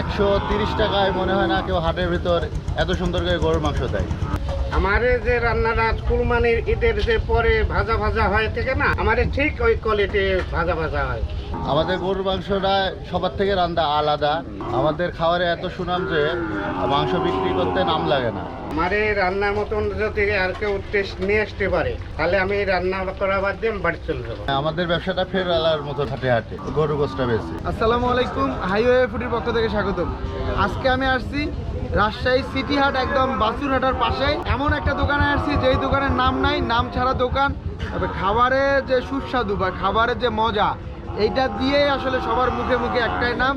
একশো তিরিশ টাকায় মনে হয় না কেউ হাটের ভিতর এত সুন্দর করে গরুর মাংস দেয়। আমার যে রান্নাটা কুরবানির ঈদের যে পরে ভাজা ভাজা হয় থেকে না আমার ঠিক ওই কোয়ালিটি ভাজা ভাজা হয়। আমাদের গরুর মাংসটা সবার থেকে রান্না আলাদা। আমাদের খাবারে এত সুনাম যে মাংস বিক্রি করতে নাম লাগে না। আমার এই রান্নার মতন যদি আর কেউ টেস্ট নিয়ে আসতে পারে তাহলে আমি রান্না করা বাদ দিয়ে বাড়ি চলে যাব। আমাদের ব্যবসাটা ফের আলার মতো হাটে হাটে গরু গোসটা বেশি আসসালামু আলাইকুম হাইওয়ে ফুডির পক্ষ থেকে স্বাগতম। আজকে আমি আসছি রাজশাহী সিটি হাট একদম বাসুরহাটার পাশে। এমন একটা দোকানে আসছি যেই দোকানের নাম নাই নাম ছাড়া দোকান। তবে খাবারের যে সুস্বাদু বা খাবারের যে মজা এইটা দিয়েই আসলে সবার মুখে মুখে একটাই নাম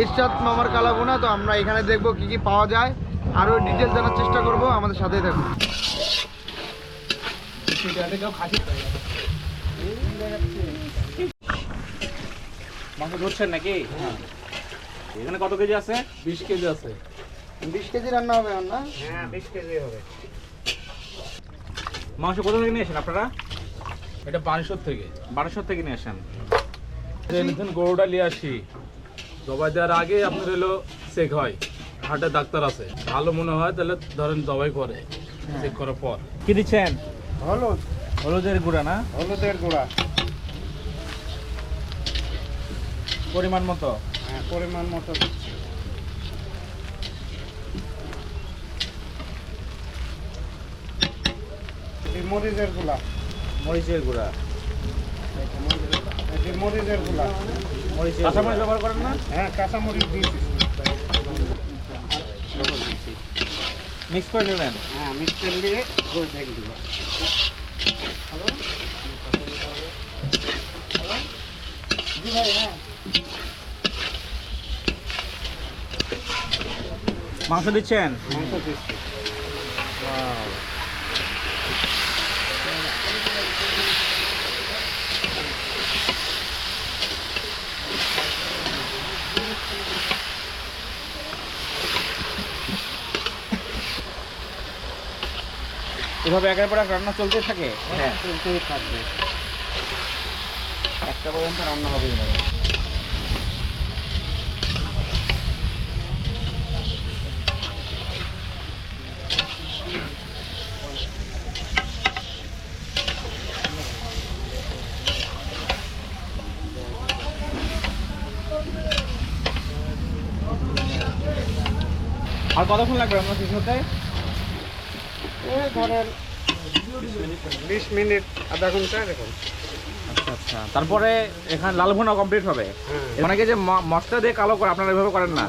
ইরশাদ মামার কালাবোনা তো আমরা এখানে দেখব কি কি পাওয়া যায়। আরও ডিটেল জানার চেষ্টা করব আমাদের সাথেই থাকুন। মাংস ধরছেন নাকি? এখানে কত কেজি আছে? বিশ কেজি আছে। বিশ কেজি রান্না হবে না? হ্যাঁ বিশ কেজি হবে। মাংস কোথা থেকে নিয়ে আসেন আপনারা? এটা থেকে। থেকে নিয়ে আসেন। গরুটা নিয়ে আসি। জবাই দেওয়ার আগে আপনার হলো চেক হয়। হার্টের ডাক্তার আছে। ভালো মনে হয় তাহলে ধরেন দবাই করে চেক করার পর। কি দিচ্ছেন? হলুদ। হলুদের গুঁড়া না? হলুদের গুঁড়া। পরিমাণ মতো? হ্যাঁ পরিমাণ মতো দিচ্ছি। মরিচের গুঁড়া। মরিচের গুঁড়া। মরিচের গুঁড়া। মরিচের কাঁচামরিচ ব্যবহার করেন না? হ্যাঁ কাঁচা মরিচ দিয়েছি। মিক্স করে নেবেন? হ্যাঁ মিক্স করে নিয়ে গোল ঢেকে দিব। মাংস দিচ্ছেন? মাংস দিচ্ছি। এভাবে একের পর এক রান্না চলতে থাকে? হ্যাঁ। চলতেই থাকবে একটা পর্যন্ত রান্না হবে আর কতক্ষণ লাগবে আপনার শেষ হতে ধরেন বিশ মিনিট আধা ঘণ্টা এরকম। আচ্ছা আচ্ছা। তারপরে এখানে লাল ভুনা কমপ্লিট হবে? হ্যাঁ। অনেকে যে ম- মশলা দিয়ে কালো করে আপনারা এভাবে করেন না?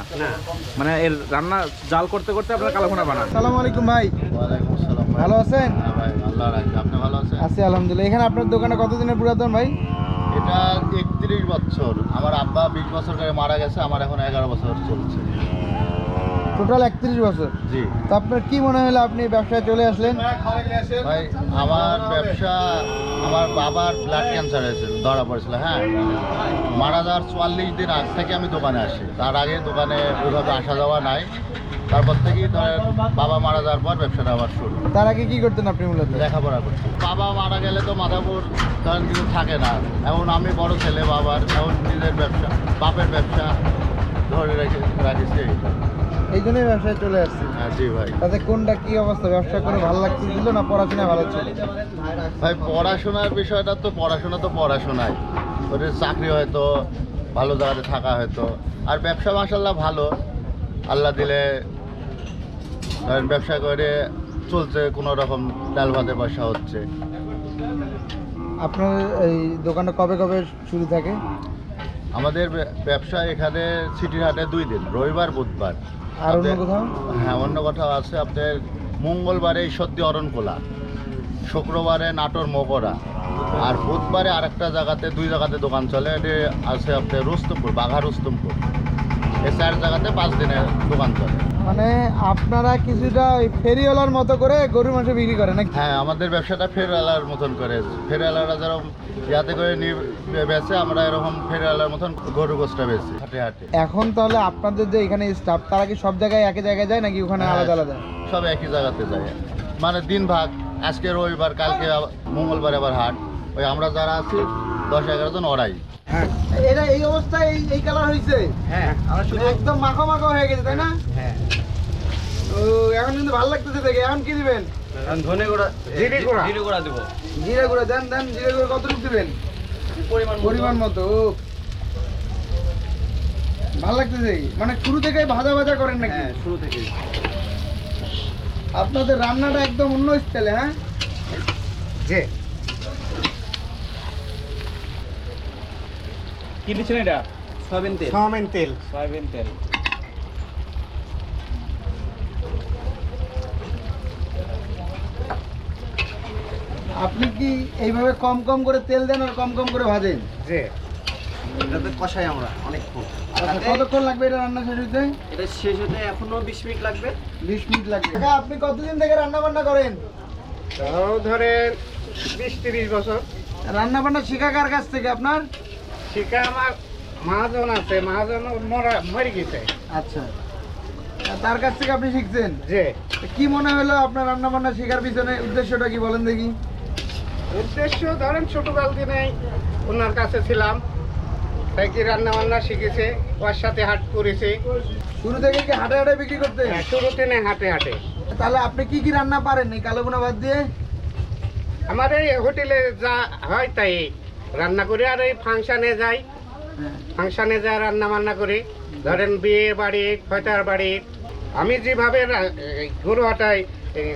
মানে এর রান্না জাল করতে করতে আপনারা কালো ভুনা বানান। আসসালামু আলাইকুম ভাই। ওয়ালাইকুম আসসালাম ভালো আছেন? হ্যাঁ আপনি ভালো আছেন? আছি আলহামদুলিল্লাহ। এখানে আপনার দোকানে কতদিনের পুরাতন ভাই? এটা একত্রিশ বছর। আমার আব্বা বিশ বছর করে মারা গেছে আমার এখন এগারো বছর চলছে। টোটাল একত্রিশ বছর। জি। তো আপনার কি মনে হলো আপনি ব্যবসায় চলে আসলেন? ভাই আমার ব্যবসা আমার বাবার ব্লাড ক্যান্সার হয়েছিল ধরা পড়েছিল হ্যাঁ। মারা যাওয়ার চুয়াল্লিশ দিন আগ থেকে আমি দোকানে আসি। তার আগে দোকানে ওইভাবে আসা যাওয়া নাই। তারপর থেকেই ধরেন বাবা মারা যাওয়ার পর ব্যবসাটা আবার শুরু। তার আগে কি করতেন আপনি মূলত? লেখাপড়া করছি বাবা মারা গেলে তো মাথাপুর ধরেন কিছু থাকে না। এখন আমি বড় ছেলে বাবার এখন নিজের ব্যবসা বাপের ব্যবসা ধরে রেখে রাখিছি। এইটা। এই জন্যই ব্যবসায় চলে আসছি। হ্যাঁ জি ভাই। তাতে কোনটা কি অবস্থা? ব্যবসা করে ভালো লাগতেছিল না পড়াশোনা ভালো ছিল? ভাই পড়াশোনার বিষয়টা তো পড়াশোনা তো পড়াশোনাই। ওদের চাকরি হয়তো ভালো জায়গাতে থাকা হয়তো। আর ব্যবসা মাসাল্লাহ ভালো। আল্লাহ দিলে ব্যবসা করে চলছে কোনো রকম ডাল ভাতে পয়সা হচ্ছে। আপনার এই দোকানটা কবে কবে শুরু থাকে? আমাদের ব্যবসা এখানে সিটির হাটে দুই দিন রবিবার বুধবার। আর অন্য কোথাও? হ্যাঁ অন্য কোথাও আছে আপনার মঙ্গলবারে ঈশ্বরদী অরণকোলা শুক্রবারে নাটোর মকরা আর বুধবারে আরেকটা জায়গাতে দুই জায়গাতে দোকান চলে এটি আছে আপনার রুস্তমপুর বাঘা রুস্তমপুর। এই চার জায়গাতে পাঁচ দিনের দোকান চলে। মানে আপনারা কিছুটা ওই ফেরিওয়ালার মতো করে গরুর মাংস বিক্রি করেন নাকি? হ্যাঁ আমাদের ব্যবসাটা ফেরওয়ালার মতন করে। ফেরওয়ালারা যেরকম ইয়াতে করে নিয়ে বেচে আমরা এরকম ফেরওয়ালার মতন গরু গোসটা বেচি হাটে হাটে। এখন তাহলে আপনাদের যে এখানে স্টাফ তারা কি সব জায়গায় একই জায়গায় যায় নাকি ওখানে হ্যাঁ, আলাদা আলাদা? সব একই জায়গাতে যায়। মানে দিন ভাগ আজকে রবিবার কালকে মঙ্গলবার আবার হাট। ওই আমরা যারা আছি দশ এগারো জন ওরাই। এটা এই অবস্থায় এই এই কালার হয়েছে হ্যাঁ আমরা শুধু একদম মাখো মাখো হয়ে গেছে তাই না? হ্যাঁ ও এখন কিন্তু ভালো লাগতেছে দেখে। এখন কি দিবেন? ধনে গুঁড়া জিরে গুঁড়া। জিরে গুঁড়ো দেন দেন জিরে গুঁড়ো কতটুকু দিবেন? পরিমাণ মতো। ভালো লাগতেছে? মানে শুরু থেকে ভাজা ভাজা করেন নাকি? হ্যাঁ শুরু থেকে আপনাদের রান্নাটা একদম অন্য স্টাইলে হ্যাঁ? যে কি দিচ্ছেন এটা? সয়াবিন তেল। সয়াবিন তেল। সয়াবিন তেল। আপনি কি এইভাবে কম কম করে তেল দেন আর কম কম করে ভাজেন? যে এটাতে কষাই আমরা অনেকক্ষণ। আচ্ছা, কতক্ষণ লাগবে এটা রান্না শেষ হইতে? এটা শেষ হতে এখনও বিশ মিনিট লাগবে। বিশ মিনিট লাগবে। আপনি কতদিন থেকে রান্না বান্না করেন? তাও ধরেন বিশ তিরিশ বছর। রান্না বান্না শেখা কার কাছ থেকে আপনার? শিকা আমার মহাজন আছে মহাজন মরা মরে গেছে। আচ্ছা। আর তার কাছ থেকে আপনি শিখছেন? যে কি মনে হলো আপনার রান্না বান্না শেখার পিছনে? উদ্দেশ্যটা কি বলেন দেখি। উদ্দেশ্য ধরেন ছোটকাল দিনে ওনার কাছে ছিলাম তাই কি রান্না বান্না শিখেছে ওর সাথে হাট করেছে। শুরু থেকে কি হাটে হাটে বিক্রি করতে? হ্যাঁ, শুরুতে নেই হাটে হাটে। তাহলে আপনি কি কি রান্না পারেন এই কালো গুনা বাদ দিয়ে? আমার এই হোটেলে যা হয় তাই। রান্না করে আর এই ফাংশানে যাই। ফাংশানে যা রান্না বান্না করি। ধরেন বিয়ে বাড়ি ফয়তার বাড়ি। আমি যেভাবে গরু হাটাই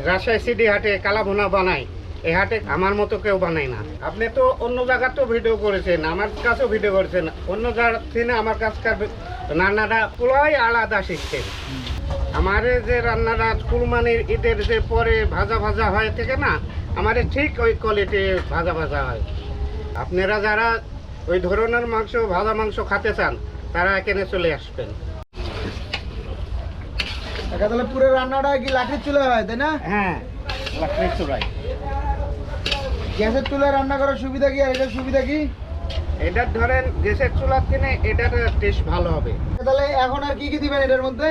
রাজশাহী সিডি হাটে কালাভুনা বানাই এই হাটে আমার মতো কেউ বানাই না। আপনি তো অন্য জায়গাতেও ভিডিও করেছেন, আমার কাছেও ভিডিও করেছেন, অন্য জায়গার থেকে আমার ভি- রান্নাটা পুরোই আলাদা শিখছেন আমার যে রান্নাটা কুরবানির ঈদের যে পরে ভাজা ভাজা হয় থেকে না, আমার ঠিক ওই কোয়ালিটি ভাজা ভাজা হয়। আপনারা যারা ওই ধরনের মাংস ভাজা মাংস খেতে চান তারা এখানে চলে আসবেন। তাহলে পুরো রান্নাটা কি লাঠির চুলে হয় তাই না? হ্যাঁ লাকড়ির চূড়ায় গ্যাসের চুলায় রান্না করার সুবিধা কি আর এটার সুবিধা কি? এটা ধরেন গ্যাসের চুলার কিনে এটার টেস্ট ভালো হবে। তাহলে এখন আর কি কি দিবেন এটার মধ্যে?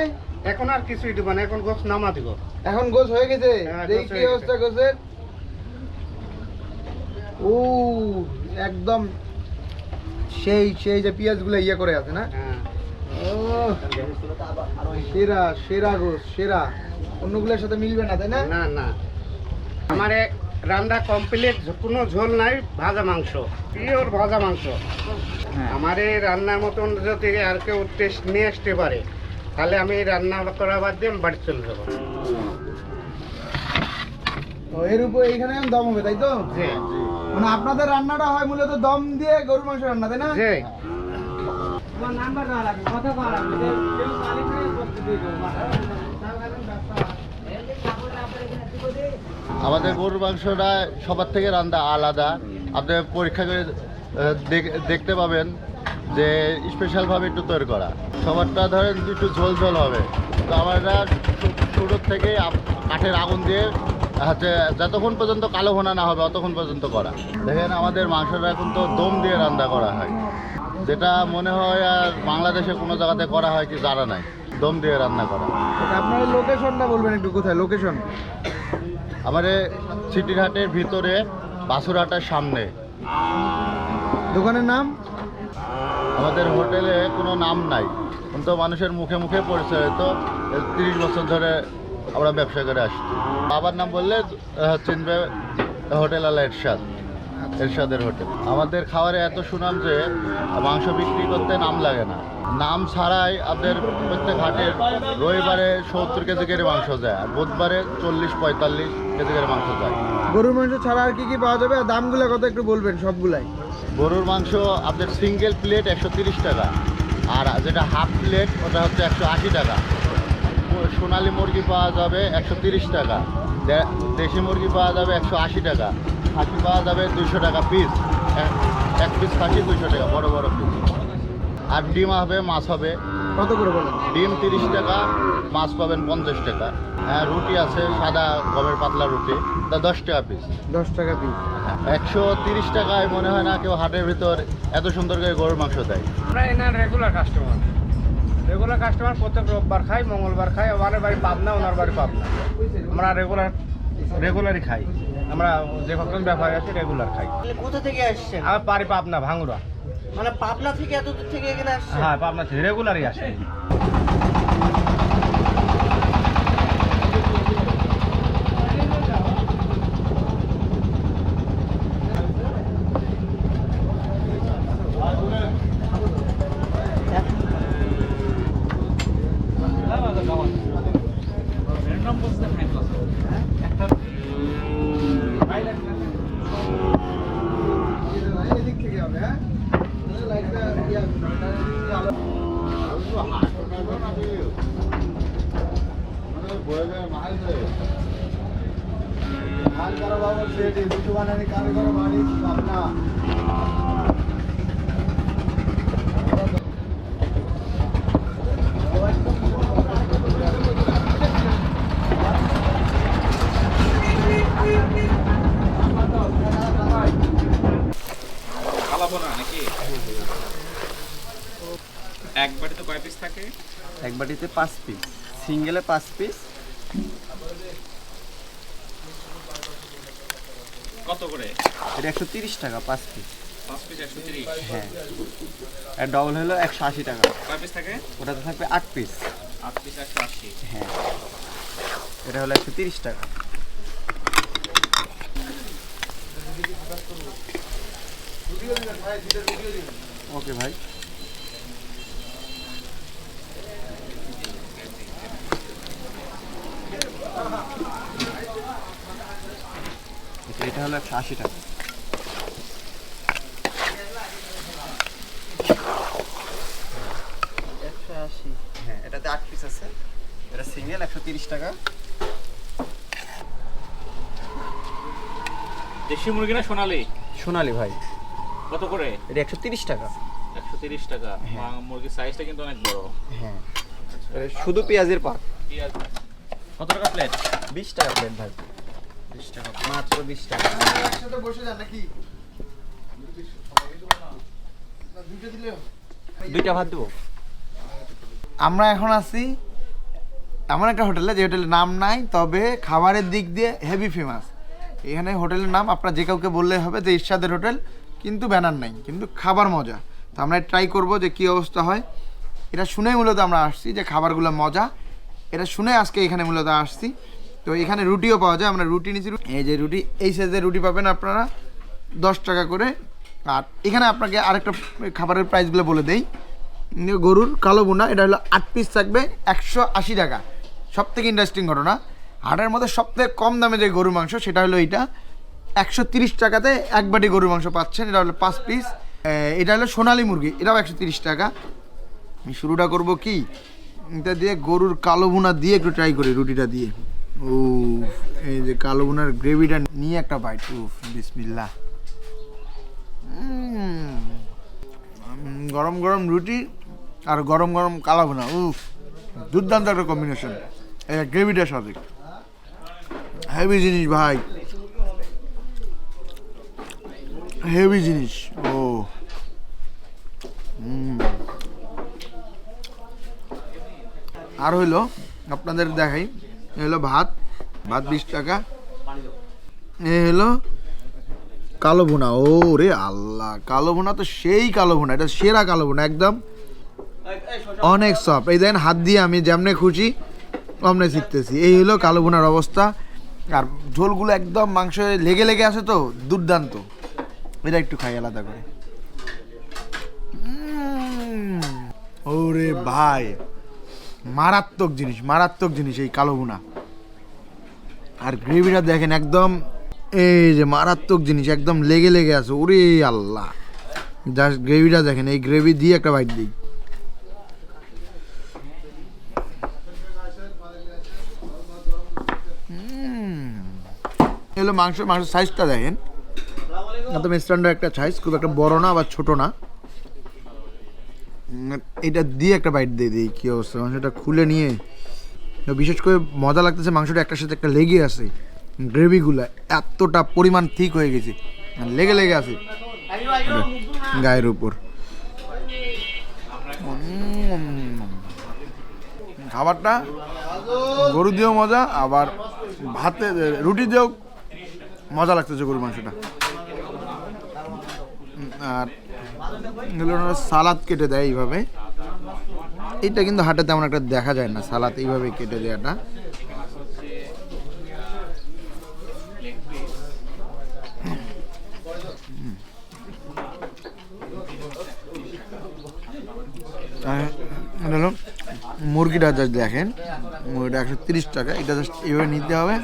এখন আর কিছুই দিব না এখন গোছ নামা দিব। এখন গোছ হয়ে গেছে? হ্যাঁ, দেখি কি অবস্থা গোছের ও একদম সেই সেই যে পেঁয়াজগুলো ইয়ে করে আছে না? হ্যাঁ। ও সেরা সেরা গোছ সেরা। অন্যগুলোর সাথে মিলবে না তাই না? না না। আমার রান্না কমপ্লিট কোনো ঝোল নাই ভাজা মাংস। পিওর ভাজা মাংস। আমার এই রান্নার মতন যদি আর কেউ টেস্ট নিয়ে আসতে পারে তাহলে আমি রান্না করা বাদ দিয়ে বাড়ি চলে যাব। এর উপর এইখানে দম হবে তাই তো? মানে আপনাদের রান্নাটা হয় মূলত দম দিয়ে গরুর মাংস রান্না তাই না? আমাদের গরুর মাংসটা সবার থেকে রান্না আলাদা। আপনি পরীক্ষা করে দেখ- দেখতে পাবেন যে স্পেশালভাবে একটু তৈরি করা। সবারটা ধরেন একটু ঝোল ঝোল হবে। তো আমরা শুরুর থেকে কাঠের আগুন দিয়ে হচ্ছে যতক্ষণ পর্যন্ত কালো ভোনা না হবে অতক্ষণ পর্যন্ত করা। দেখেন আমাদের মাংসটা এখন তো দম দিয়ে রান্না করা হয়। যেটা মনে হয় আর বাংলাদেশে কোনো জায়গাতে করা হয় কি জানা নাই। দম দিয়ে রান্না করা। আপনার লোকেশনটা বলবেন একটু কোথায়? লোকেশন আমাদের সিটিরহাটের ভিতরে বাসুরহাটের সামনে। দোকানের নাম? আমাদের হোটেলে কোনো নাম নাই। কিন্তু মানুষের মুখে মুখে পরিচয় তো তিরিশ বছর ধরে আমরা ব্যবসা করে আসছি। বাবার নাম বললে চিনবে হোটেল আলা এরশাদ। এরশাদের হোটেল। আমাদের খাবারে এত সুনাম যে মাংস বিক্রি করতে নাম লাগে না। নাম ছাড়াই আপনাদের প্রত্যেক হাটের রবিবারে সত্তর কেজি করে মাংস যায় আর বুধবারে চল্লিশ পঁয়তাল্লিশ কেজি করে মাংস যায়। গরুর মাংস ছাড়া আর কি কি পাওয়া যাবে? আর দামগুলো কত একটু বলবেন সবগুলাই। গরুর মাংস আপনাদের সিঙ্গেল প্লেট একশো তিরিশ টাকা আর যেটা হাফ প্লেট ওটা হচ্ছে একশো আশি টাকা। সোনালী মুরগি পাওয়া যাবে একশো তিরিশ টাকা। দেশি মুরগি পাওয়া যাবে একশো আশি টাকা। খাসি পাওয়া যাবে দুইশো টাকা পিস এক পিস খাসি দুইশো টাকা বড় বড় পিস আর ডিম হবে মাছ হবে। কত করে বলেন? ডিম তিরিশ টাকা মাছ পাবেন পঞ্চাশ টাকা। হ্যাঁ রুটি আছে সাদা গমের পাতলা রুটি। তা দশ টাকা পিস দশ টাকা পিস একশো তিরিশ টাকায় মনে হয় না কেউ হাটের ভিতর এত সুন্দর করে গরুর মাংস দেয়। আমরা এনার রেগুলার কাস্টমার রেগুলার কাস্টমার প্রত্যেক রোববার খাই মঙ্গলবার খাই আমার বাড়ি পাবনা ওনার বাড়ি পাবনা। আমরা রেগুলার রেগুলারই খাই। আমরা যে কখন ব্যাপারে আছি রেগুলার খাই। কোথা থেকে আসছে আমার বাড়ি পাবনা ভাঙুরা মানে পাবনা থেকে এত দূর থেকে এখানে আসছে হ্যাঁ পাবনা থেকে রেগুলারই আসে এদিক থেকে হবে হ্যাঁ লাইটটা ইয়া হাল করো বাবা সেটি দুটো বানানি কাজ করো বাড়ি আপনা কালাবো না নাকি এক বাটিতে কয় পিস থাকে বাটিতে পাঁচ পিস সিঙ্গেলে পাঁচ পিস কত করে? এটা একশো তিরিশ টাকা পাঁচ পিস হ্যাঁ। আর ডবল হলো একশো আশি টাকা। পিস থাকে? ওটাতে থাকবে আট পিস আট পিস একশো আশি। হ্যাঁ। এটা হলো একশো তিরিশ টাকা। ওকে ভাই। এটা হলো একশো আশি টাকা। হ্যাঁ এটাতে আট পিস আছে। এটা সিঙ্গেল একশো তিরিশ টাকা। দেশি মুরগি না সোনালি? সোনালি ভাই। কত করে? এটা একশো তিরিশ টাকা। একশো তিরিশ টাকা। মা- মুরগির সাইজটা কিন্তু অনেক বড়। হ্যাঁ। শুধু পেঁয়াজের পাক পেঁয়াজ। কত টাকা প্লেট বিশ টাকা প্লেট ভাই। বিশ টাকা মাত্র বিশ টাকা। একসাথে বসে যান নাকি? দুইটা দিলে দুইটা ভাত দেবো? আমরা এখন আছি এমন একটা হোটেলে যে হোটেলের নাম নাই তবে খাবারের দিক দিয়ে হেভি ফেমাস এখানে হোটেলের নাম আপনার যে কাউকে বললে হবে যে ইরশাদের হোটেল কিন্তু ব্যানার নাই কিন্তু খাবার মজা। তো আমরা ট্রাই করব যে কী অবস্থা হয়। এটা শুনেই মূলত আমরা আসছি যে খাবারগুলো মজা। এটা শুনে আজকে এখানে মূলত আসছি। তো এখানে রুটিও পাওয়া যায়, আমরা রুটি নিচ্ছি এই যে রুটি, এই সাইজের রুটি পাবেন আপনারা দশ টাকা করে। আর এখানে আপনাকে আরেকটা খাবারের প্রাইসগুলো বলে দেই। গরুর কালো বোনা এটা হলো আট পিস থাকবে একশো আশি টাকা। সব থেকে ইন্টারেস্টিং ঘটনা, হাটের মধ্যে সবথেকে কম দামে যে গরুর মাংস, সেটা হলো এইটা। একশো তিরিশ টাকাতে এক বাটি গরুর মাংস পাচ্ছেন, এটা হলো পাঁচ পিস। এটা হলো সোনালী মুরগি, এটাও একশো তিরিশ টাকা। শুরুটা করব কি? এটা দিয়ে গরুর কালো বোনা দিয়ে একটু ট্রাই করি রুটিটা দিয়ে। ও এই যে কালো বোনার গ্রেভিটা নিয়ে একটা বাইট উফ বিসমিল্লা গরম গরম রুটি আর গরম গরম কালা ভুনা, উফ, দুর্দান্ত একটা কম্বিনেশন এটা গ্রেভিটার সাথে। হেভি জিনিস ভাই। হেভি জিনিস, ও। আর হইল, আপনাদের দেখাই হলো ভাত ভাত বিশ টাকা। এ হলো কালো ভুনা ও রে আল্লাহ, কালো ভুনা তো সেই কালো ভুনা, এটা সেরা কালো ভুনা, একদম অনেক সফট এই দেখেন হাত দিয়ে আমি যেমনে খুশি, অমনে শিখতেছি। এই হলো কালো ভুনার অবস্থা। আর ঝোলগুলো একদম মাংস লেগে লেগে আছে তো, দুর্দান্ত। এটা একটু খাই, আলাদা করে। ওরে ভাই। মারাত্মক জিনিস মারাত্মক জিনিস এই কালো ভুনা আর গ্রেভিটা দেখেন একদম, এই যে মারাত্মক জিনিস, একদম লেগে লেগে আছে, ওরে আল্লাহ। জাস্ট গ্রেভিটা দেখেন, এই গ্রেভি দিয়ে একটা বাইট দিই। এগুলো মাংস মাংস সাইজটা দেখেন। একদম স্ট্যান্ডার্ড একটা সাইজ খুব একটা বড় না আবার ছোট না। এটা দিয়ে একটা বাইট দিয়ে দিই, কী অবস্থা? মাংসটা খুলে নিয়ে, বিশেষ করে মজা লাগতেছে মাংসটা একটার সাথে একটা লেগে আছে, গ্রেভিগুলো এতটা পরিমাণ ঠিক হয়ে গেছে লেগে লেগে আছে, গায়ের উপর। খাবারটা গরু দিয়েও মজা, আবার ভাতে, রুটি দিয়েও মজা লাগতেছে গরুর মাংসটা। আর সালাদ কেটে দেয় এইভাবে। এটা কিন্তু হাটে তেমন একটা দেখা যায় না, সালাদ এইভাবে কেটে দেওয়াটা মুরগিটা জাস্ট দেখেন, মুরগিটা একশো তিরিশ টাকা, এটা জাস্ট এইভাবে নিতে হবে,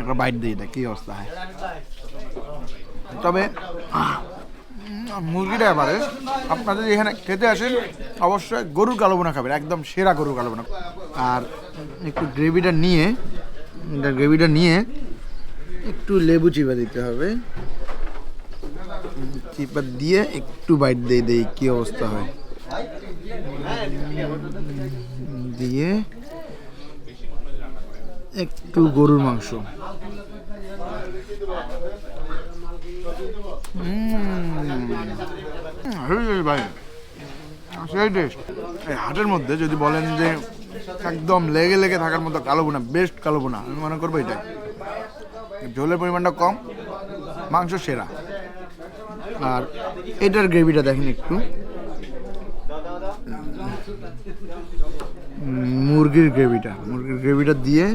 একটা বাইট দিয়ে, এটা কী অবস্থা হয়? তবে মুরগিটা এবারে। আপনারা যদি এখানে খেতে আসেন, অবশ্যই গরুর কালো বোনা খাবেন, একদম সেরা গরুর কালো বোনা আর একটু গ্রেভিটা নিয়ে গ্রেভিটা নিয়ে একটু লেবু চিপা দিতে হবে। চিপা দিয়ে একটু বাইট দিয়ে দেই, কী অবস্থা হয়। দিয়ে একটু গরুর মাংস। ভাই। টেস্ট এই হাটের মধ্যে যদি বলেন যে একদম লেগে লেগে থাকার মতো কালো বোনা বেস্ট কালো বোনা আমি মনে করব এটা ঝোলের পরিমাণটা কম, মাংস সেরা। আর এটার গ্রেভিটা দেখেন একটু। মুরগির গ্রেভিটা মুরগির গ্রেভিটা দিয়ে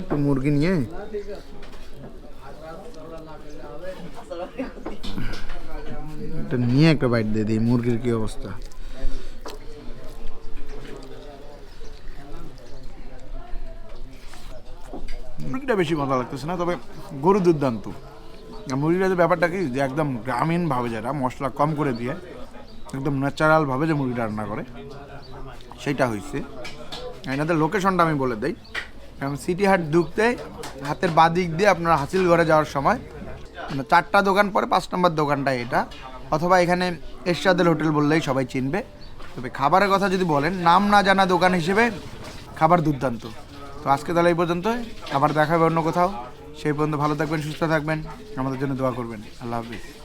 একটু মুরগি নিয়ে এটা নিয়ে একটা বাইট দিয়ে দিই, মুরগির কি অবস্থা? মুরগিটা বেশি মজা লাগতেছে না, তবে গরু দুর্দান্ত। মুরগিটা যে ব্যাপারটা কি, যে একদম গ্রামীণভাবে যেটা, মশলা কম করে দিয়ে, একদম ন্যাচারালভাবে যে মুরগিটা রান্না করে, সেটা হয়েছে এনাদের লোকেশনটা আমি বলে দিই, কারণ সিটি হাট ঢুকতে হাতের বাঁ দিক দিয়ে আপনারা হাসিল ঘরে যাওয়ার সময় মানে চারটা দোকান পরে পাঁচ নম্বর দোকানটা এটা। অথবা এখানে এরশাদের হোটেল বললেই সবাই চিনবে। তবে খাবারের কথা যদি বলেন, নাম না জানা দোকান হিসেবে খাবার দুর্দান্ত। তো আজকে তাহলে এই পর্যন্ত খাবার দেখাবে অন্য কোথাও। সেই পর্যন্ত ভালো থাকবেন, সুস্থ থাকবেন। আমাদের জন্য দোয়া করবেন। আল্লাহ হাফিজ।